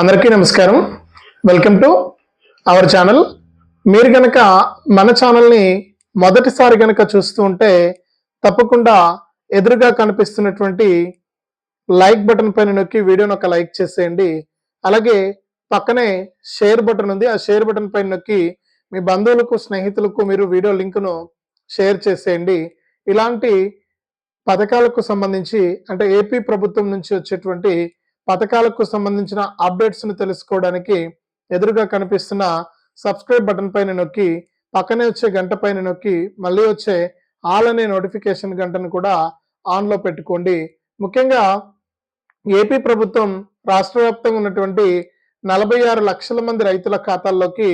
అందరికీ నమస్కారం. Welcome to our channel మీరు కనుక మన ఛానల్ని మొదటిసారి కనుక చూస్తూ ఉంటే తప్పకుండా ఎదురుగా కనిపిస్తున్నటువంటి లైక్ బటన్ పైన నొక్కి వీడియోని ఒక లైక్ చేసేయండి. అలాగే పక్కనే షేర్ బటన్ ఉంది. ఆ షేర్ బటన్ పైన నొక్కి మీ బంధువులకు స్నేహితులకు మీరు వీడియో లింకును షేర్ చేసేయండి. ఇలాంటి పథకాలకు సంబంధించి అంటే ఏపీ ప్రభుత్వం నుంచి వచ్చేటువంటి పథకాలకు సంబంధించిన అప్డేట్స్ను తెలుసుకోవడానికి ఎదురుగా కనిపిస్తున్న సబ్స్క్రైబ్ బటన్ పైన నొక్కి పక్కనే వచ్చే గంట పైన నొక్కి మళ్ళీ వచ్చే ఆల్ అనే నోటిఫికేషన్ గంటను కూడా ఆన్లో పెట్టుకోండి. ముఖ్యంగా ఏపీ ప్రభుత్వం రాష్ట్ర వ్యాప్తంగా ఉన్నటువంటి నలభై ఆరు లక్షల మంది రైతుల ఖాతాల్లోకి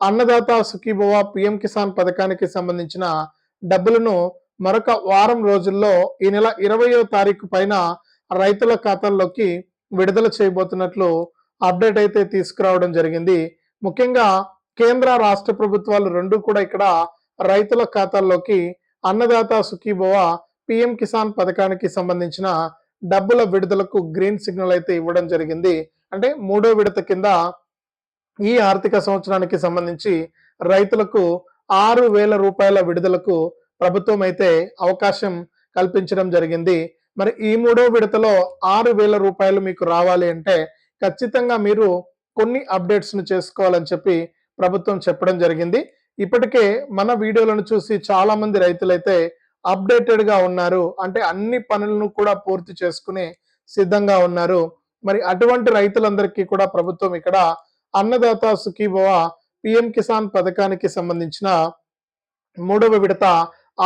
అన్నదాత సుఖీభవ పిఎం కిసాన్ పథకానికి సంబంధించిన డబ్బులను మరొక వారం రోజుల్లో ఈ నెల ఇరవయో తారీఖు పైన రైతుల ఖాతాల్లోకి విడుదల చేయబోతున్నట్లు అప్డేట్ అయితే తీసుకురావడం జరిగింది. ముఖ్యంగా కేంద్ర రాష్ట్ర ప్రభుత్వాలు రెండు కూడా ఇక్కడ రైతుల ఖాతాల్లోకి అన్నదాత సుఖీభవ పిఎం కిసాన్ పథకానికి సంబంధించిన డబ్బుల విడుదలకు గ్రీన్ సిగ్నల్ అయితే ఇవ్వడం జరిగింది. అంటే మూడో విడత కింద ఈ ఆర్థిక సంవత్సరానికి సంబంధించి రైతులకు ఆరు వేల రూపాయల విడుదలకు ప్రభుత్వం అయితే అవకాశం కల్పించడం జరిగింది. మరి ఈ మూడో విడతలో ఆరు వేల రూపాయలు మీకు రావాలి అంటే ఖచ్చితంగా మీరు కొన్ని అప్డేట్స్ను చేసుకోవాలని చెప్పి ప్రభుత్వం చెప్పడం జరిగింది. ఇప్పటికే మన వీడియోలను చూసి చాలా మంది రైతులైతే అప్డేటెడ్గా ఉన్నారు. అంటే అన్ని పనులను కూడా పూర్తి చేసుకుని సిద్ధంగా ఉన్నారు. మరి అటువంటి రైతులందరికీ కూడా ప్రభుత్వం ఇక్కడ అన్నదాత సుఖీభవ పిఎం కిసాన్ పథకానికి సంబంధించిన మూడవ విడత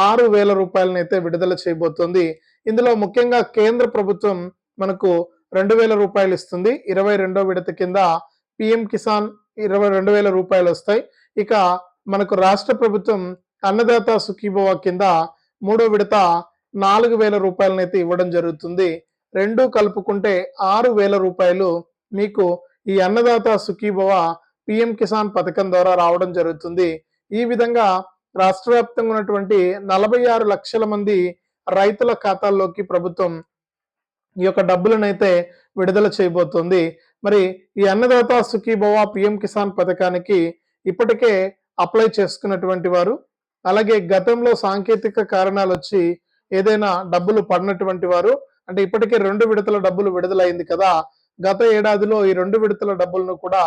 ఆరు వేల రూపాయలను అయితే విడుదల చేయబోతోంది. ఇందులో ముఖ్యంగా కేంద్ర ప్రభుత్వం మనకు రెండు వేల రూపాయలు ఇస్తుంది ఇరవై రెండో విడత కింద పిఎం కిసాన్ ఇరవై రెండు వేల రూపాయలు వస్తాయి ఇక మనకు రాష్ట్ర ప్రభుత్వం అన్నదాత సుఖీభవ కింద మూడో విడత నాలుగు వేల రూపాయలను అయితే ఇవ్వడం జరుగుతుంది. రెండు కలుపుకుంటే ఆరు వేల రూపాయలు మీకు ఈ అన్నదాత సుఖీభవ పిఎం కిసాన్ పథకం ద్వారా రావడం జరుగుతుంది. ఈ విధంగా రాష్ట్ర వ్యాప్తంగా ఉన్నటువంటి నలభై ఆరు లక్షల మంది రైతుల ఖాతాల్లోకి ప్రభుత్వం ఈ యొక్క డబ్బులనైతే అయితే విడుదల చేయబోతోంది. మరి ఈ అన్నదాత సుఖీభవ పిఎం కిసాన్ పథకానికి ఇప్పటికే అప్లై చేసుకున్నటువంటి వారు అలాగే గతంలో సాంకేతిక కారణాలు వచ్చి ఏదైనా డబ్బులు పడినటువంటి వారు అంటే ఇప్పటికే రెండు విడతల డబ్బులు విడుదలైంది కదా గత ఏడాదిలో ఈ రెండు విడతల డబ్బులను కూడా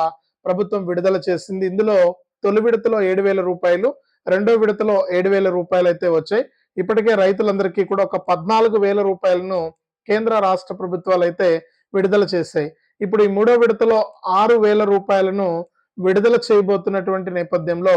ప్రభుత్వం విడుదల చేసింది. ఇందులో తొలి విడతలో ఏడు వేల రూపాయలు రెండో విడతలో ఏడు వేల రూపాయలు అయితే వచ్చాయి. ఇప్పటికే రైతులందరికీ కూడా ఒక పద్నాలుగు వేల రూపాయలను కేంద్ర రాష్ట్ర ప్రభుత్వాలు అయితే విడుదల చేశాయి. ఇప్పుడు ఈ మూడో విడతలో ఆరు వేల రూపాయలను విడుదల చేయబోతున్నటువంటి నేపథ్యంలో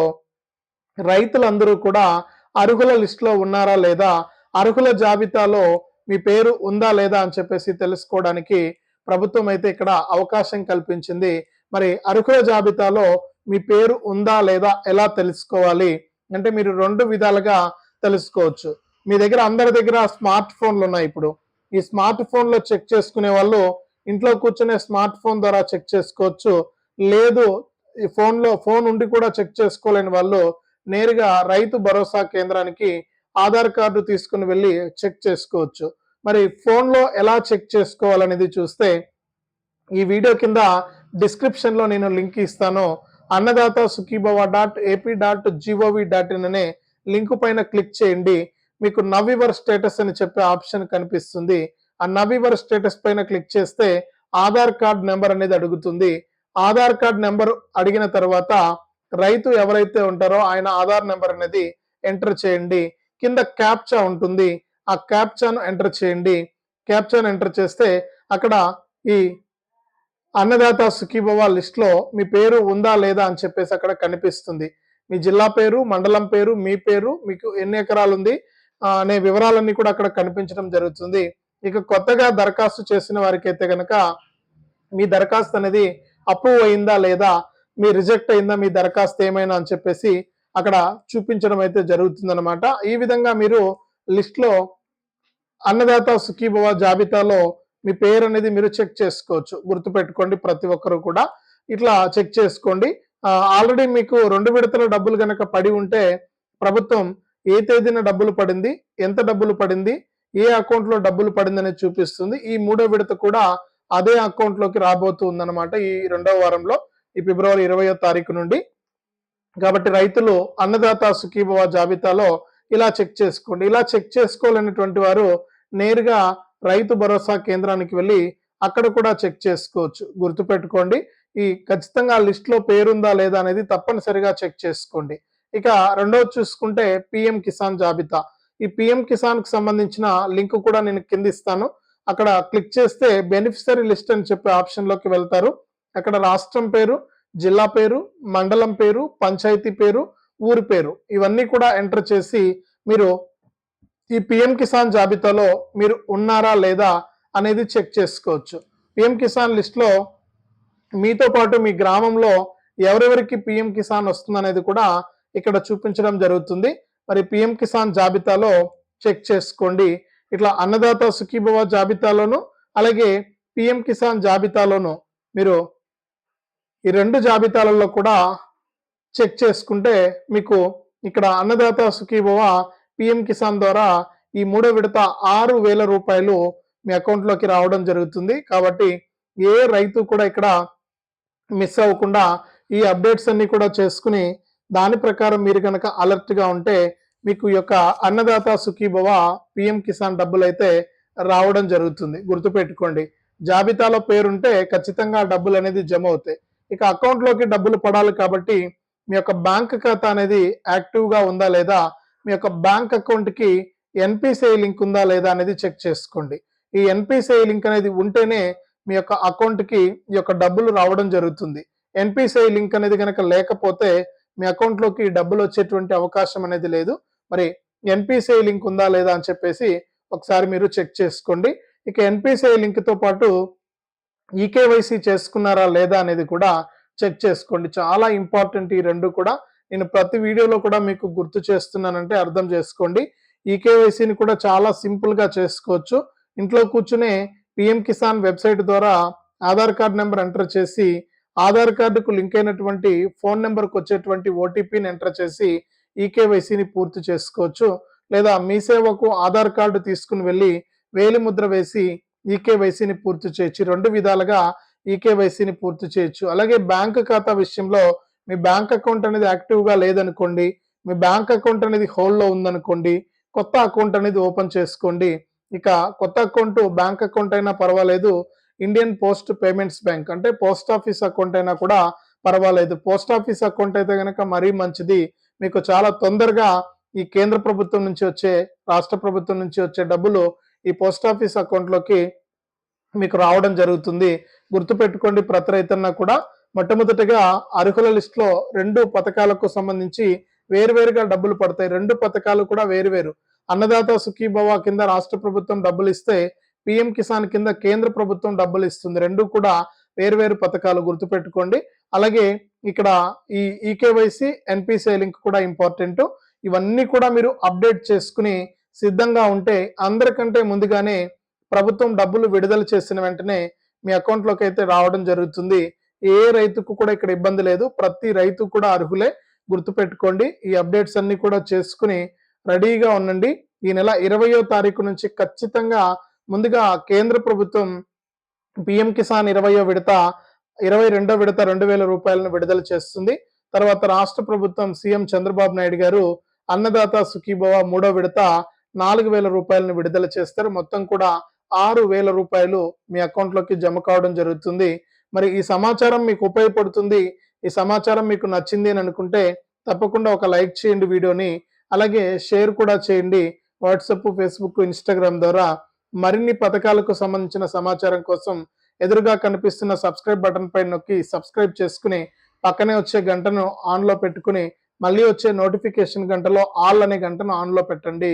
రైతులందరూ కూడా అర్హుల లిస్టులో ఉన్నారా లేదా అర్హుల జాబితాలో మీ పేరు ఉందా లేదా అని చెప్పేసి తెలుసుకోవడానికి ప్రభుత్వం అయితే ఇక్కడ అవకాశం కల్పించింది. మరి అర్హుల జాబితాలో మీ పేరు ఉందా లేదా ఎలా తెలుసుకోవాలి అంటే మీరు రెండు విధాలుగా తెలుసుకోవచ్చు. మీ దగ్గర అందరి దగ్గర స్మార్ట్ ఫోన్లు ఉన్నాయి ఇప్పుడు. ఈ స్మార్ట్ ఫోన్లో చెక్ చేసుకునే వాళ్ళు ఇంట్లో కూర్చునే స్మార్ట్ ఫోన్ ద్వారా చెక్ చేసుకోవచ్చు. లేదు ఈ ఫోన్లో ఫోన్ ఉండి కూడా చెక్ చేసుకోలేని వాళ్ళు నేరుగా రైతు భరోసా కేంద్రానికి ఆధార్ కార్డు తీసుకుని వెళ్ళి చెక్ చేసుకోవచ్చు. మరి ఫోన్లో ఎలా చెక్ చేసుకోవాలనేది చూస్తే ఈ వీడియో కింద డిస్క్రిప్షన్లో నేను లింక్ ఇస్తాను. Annadata Sukhibhava dot AP dot gov dot in అనే లింక్ పైన క్లిక్ చేయండి. మీకు నవ్వివర్ స్టేటస్ అని చెప్పే ఆప్షన్ కనిపిస్తుంది. ఆ నవ్వివర్ స్టేటస్ పైన క్లిక్ చేస్తే ఆధార్ కార్డ్ నెంబర్ అనేది అడుగుతుంది. ఆధార్ కార్డ్ నెంబర్ అడిగిన తర్వాత రైతు ఎవరైతే ఉంటారో ఆయన ఆధార్ నెంబర్ అనేది ఎంటర్ చేయండి. కింద క్యాప్చా ఉంటుంది. ఆ క్యాప్చాను ఎంటర్ చేయండి. క్యాప్చాను ఎంటర్ చేస్తే అక్కడ ఈ అన్నదాత సుఖీభవ లిస్ట్లో మీ పేరు ఉందా లేదా అని చెప్పేసి అక్కడ కనిపిస్తుంది. మీ జిల్లా పేరు మండలం పేరు మీ పేరు మీకు ఎన్ని ఎకరాలు ఉంది అనే వివరాలన్నీ కూడా అక్కడ కనిపించడం జరుగుతుంది. ఇక కొత్తగా దరఖాస్తు చేసిన వారికి అయితే కనుక మీ దరఖాస్తు అనేది అప్రూవ్ అయిందా లేదా మీ రిజెక్ట్ అయిందా మీ దరఖాస్తు ఏమైనా అని చెప్పేసి అక్కడ చూపించడం అయితే జరుగుతుంది ఈ విధంగా మీరు లిస్ట్లో అన్నదాత సుఖీభవ జాబితాలో మీ పేరు అనేది మీరు చెక్ చేసుకోవచ్చు. గుర్తుపెట్టుకోండి ప్రతి ఒక్కరు కూడా ఇట్లా చెక్ చేసుకోండి. ఆల్రెడీ మీకు రెండు విడతల డబ్బులు కనుక పడి ఉంటే ప్రభుత్వం ఏ తేదీన డబ్బులు పడింది ఎంత డబ్బులు పడింది ఏ అకౌంట్లో డబ్బులు పడింది అనేది చూపిస్తుంది. ఈ మూడో విడత కూడా అదే అకౌంట్లోకి రాబోతుందన్నమాట ఈ రెండవ వారంలో ఈ ఫిబ్రవరి ఇరవయో తారీఖు నుండి. కాబట్టి రైతులు అన్నదాత సుఖీభవ జాబితాలో ఇలా చెక్ చేసుకోండి. ఇలా చెక్ చేసుకోలేనటువంటి వారు నేరుగా రైతు భరోసా కేంద్రానికి వెళ్ళి అక్కడ కూడా చెక్ చేసుకోవచ్చు. గుర్తుపెట్టుకోండి ఈ ఖచ్చితంగా లిస్ట్లో పేరుందా లేదా అనేది తప్పనిసరిగా చెక్ చేసుకోండి. ఇక రెండవది చూసుకుంటే పిఎం కిసాన్ జాబితా. ఈ పిఎం కిసాన్కి సంబంధించిన లింక్ కూడా నేను కింద ఇస్తాను. అక్కడ క్లిక్ చేస్తే బెనిఫిషరీ లిస్ట్ అని చెప్పే ఆప్షన్లోకి వెళ్తారు. అక్కడ రాష్ట్రం పేరు జిల్లా పేరు మండలం పేరు పంచాయతీ పేరు ఊరి పేరు ఇవన్నీ కూడా ఎంటర్ చేసి మీరు ఈ పిఎం కిసాన్ జాబితాలో మీరు ఉన్నారా లేదా అనేది చెక్ చేసుకోవచ్చు. పిఎం కిసాన్ లిస్ట్లో మీతో పాటు మీ గ్రామంలో ఎవరెవరికి పిఎం కిసాన్ వస్తుంది అనేది కూడా ఇక్కడ చూపించడం జరుగుతుంది. మరి పిఎం కిసాన్ జాబితాలో చెక్ చేసుకోండి. ఇట్లా అన్నదాత సుఖీభవ జాబితాలోను అలాగే పిఎం కిసాన్ జాబితాలోను మీరు ఈ రెండు జాబితాలలో కూడా చెక్ చేసుకుంటే మీకు ఇక్కడ అన్నదాత సుఖీభవ పిఎం కిసాన్ ద్వారా ఈ మూడో విడత ఆరు వేల రూపాయలు మీ అకౌంట్లోకి రావడం జరుగుతుంది. కాబట్టి ఏ రైతు కూడా ఇక్కడ మిస్ అవ్వకుండా ఈ అప్డేట్స్ అన్ని కూడా చేసుకుని దాని ప్రకారం మీరు కనుక అలర్ట్గా ఉంటే మీకు ఈ యొక్క అన్నదాత సుఖీభవ పిఎం కిసాన్ డబ్బులు అయితే రావడం జరుగుతుంది. గుర్తుపెట్టుకోండి. జాబితాలో పేరుంటే ఖచ్చితంగా డబ్బులు అనేది జమ అవుతాయి. ఇక అకౌంట్లోకి డబ్బులు పడాలి కాబట్టి మీ యొక్క బ్యాంక్ ఖాతా అనేది యాక్టివ్గా ఉందా లేదా మీ యొక్క బ్యాంక్ అకౌంట్కి ఎన్పిసిఐ లింక్ ఉందా లేదా అనేది చెక్ చేసుకోండి. ఈ ఎన్పిసిఐ లింక్ అనేది ఉంటేనే మీ యొక్క అకౌంట్కి ఈ యొక్క డబ్బులు రావడం జరుగుతుంది. ఎన్పిసిఐ లింక్ అనేది కనుక లేకపోతే మీ అకౌంట్లోకి డబ్బులు వచ్చేటువంటి అవకాశం అనేది లేదు. మరి ఎన్పిసిఐ లింక్ ఉందా లేదా అని చెప్పేసి ఒకసారి మీరు చెక్ చేసుకోండి. ఇక ఎన్పిసిఐ లింక్తో పాటు ఈకేవైసీ చేసుకున్నారా లేదా అనేది కూడా చెక్ చేసుకోండి. చాలా ఇంపార్టెంట్ ఈ రెండు కూడా. నేను ప్రతి వీడియోలో కూడా మీకు గుర్తు చేస్తున్నానంటే అర్థం చేసుకోండి. ఈ కేవైసీని కూడా చాలా సింపుల్గా చేసుకోవచ్చు. ఇంట్లో కూర్చునే పిఎం కిసాన్ వెబ్సైట్ ద్వారా ఆధార్ కార్డ్ నెంబర్ ఎంటర్ చేసి ఆధార్ కార్డుకు లింక్ అయినటువంటి ఫోన్ నెంబర్కు వచ్చేటువంటి ఓటీపీని ఎంటర్ చేసి ఈకేవైసీని పూర్తి చేసుకోవచ్చు. లేదా మీ సేవకు ఆధార్ కార్డు తీసుకుని వెళ్ళి వేలి ముద్ర వేసి ఈకేవైసీని పూర్తి చేయొచ్చు. రెండు విధాలుగా ఈకేవైసీని పూర్తి చేయొచ్చు. అలాగే బ్యాంకు ఖాతా విషయంలో మీ బ్యాంక్ అకౌంట్ అనేది యాక్టివ్గా లేదనుకోండి మీ బ్యాంక్ అకౌంట్ అనేది హోల్డ్లో ఉందనుకోండి కొత్త అకౌంట్ అనేది ఓపెన్ చేసుకోండి ఇక కొత్త అకౌంట్ బ్యాంక్ అకౌంట్ అయినా పర్వాలేదు ఇండియన్ పోస్ట్ పేమెంట్స్ బ్యాంక్ అంటే పోస్ట్ ఆఫీస్ అకౌంట్ అయినా కూడా పర్వాలేదు. పోస్ట్ ఆఫీస్ అకౌంట్ అయితే కనుక మరీ మంచిది. మీకు చాలా తొందరగా ఈ కేంద్ర ప్రభుత్వం నుంచి వచ్చే రాష్ట్ర ప్రభుత్వం నుంచి వచ్చే డబ్బులు ఈ పోస్ట్ ఆఫీస్ అకౌంట్లోకి మీకు రావడం జరుగుతుంది. గుర్తుపెట్టుకోండి ప్రతి రైతన్న కూడా మొట్టమొదటిగా అర్హుల లిస్టులో రెండు పథకాలకు సంబంధించి వేరువేరుగా డబ్బులు పడతాయి. రెండు పథకాలు కూడా వేరువేరు. అన్నదాత సుఖీభవ కింద రాష్ట్ర ప్రభుత్వం డబ్బులు ఇస్తే పిఎం కిసాన్ కింద కేంద్ర ప్రభుత్వం డబ్బులు ఇస్తుంది. రెండు కూడా వేరువేరు పథకాలు గుర్తుపెట్టుకోండి. అలాగే ఇక్కడ ఈ ఈకేవైసి ఎన్పిసిఐ లింక్ కూడా ఇంపార్టెంట్. ఇవన్నీ కూడా మీరు అప్డేట్ చేసుకుని సిద్ధంగా ఉంటే అందరికంటే ముందుగానే ప్రభుత్వం డబ్బులు విడుదల చేసిన వెంటనే మీ అకౌంట్లోకి అయితే రావడం జరుగుతుంది. ఏ రైతుకు కూడా ఇక్కడ ఇబ్బంది లేదు. ప్రతి రైతు కూడా అర్హులే. గుర్తుపెట్టుకోండి. ఈ అప్డేట్స్ అన్ని కూడా చేసుకుని రెడీగా ఉండండి. ఈ నెల ఇరవయో తారీఖు నుంచి ఖచ్చితంగా ముందుగా కేంద్ర ప్రభుత్వం పిఎం కిసాన్ ఇరవయో విడత ఇరవై రెండో విడత రెండు వేల రూపాయలను విడుదల చేస్తుంది. తర్వాత రాష్ట్ర ప్రభుత్వం సీఎం చంద్రబాబు నాయుడు గారు అన్నదాత సుఖీభవ మూడో విడత నాలుగు వేల రూపాయలను విడుదల చేస్తారు. మొత్తం కూడా ఆరు వేల రూపాయలు మీ అకౌంట్లోకి జమ కావడం జరుగుతుంది. మరి ఈ సమాచారం మీకు ఉపయోగపడుతుంది ఈ సమాచారం మీకు నచ్చింది అని అనుకుంటే తప్పకుండా ఒక లైక్ చేయండి వీడియోని అలాగే షేర్ కూడా చేయండి. వాట్సాప్ ఫేస్బుక్ ఇన్స్టాగ్రామ్ ద్వారా మరిన్ని పథకాలకు సంబంధించిన సమాచారం కోసం ఎదురుగా కనిపిస్తున్న సబ్స్క్రైబ్ బటన్ పై నొక్కి సబ్స్క్రైబ్ చేసుకుని పక్కనే వచ్చే గంటను ఆన్లో పెట్టుకుని మళ్ళీ వచ్చే నోటిఫికేషన్ గంటలో ఆల్ అనే గంటను ఆన్లో పెట్టండి.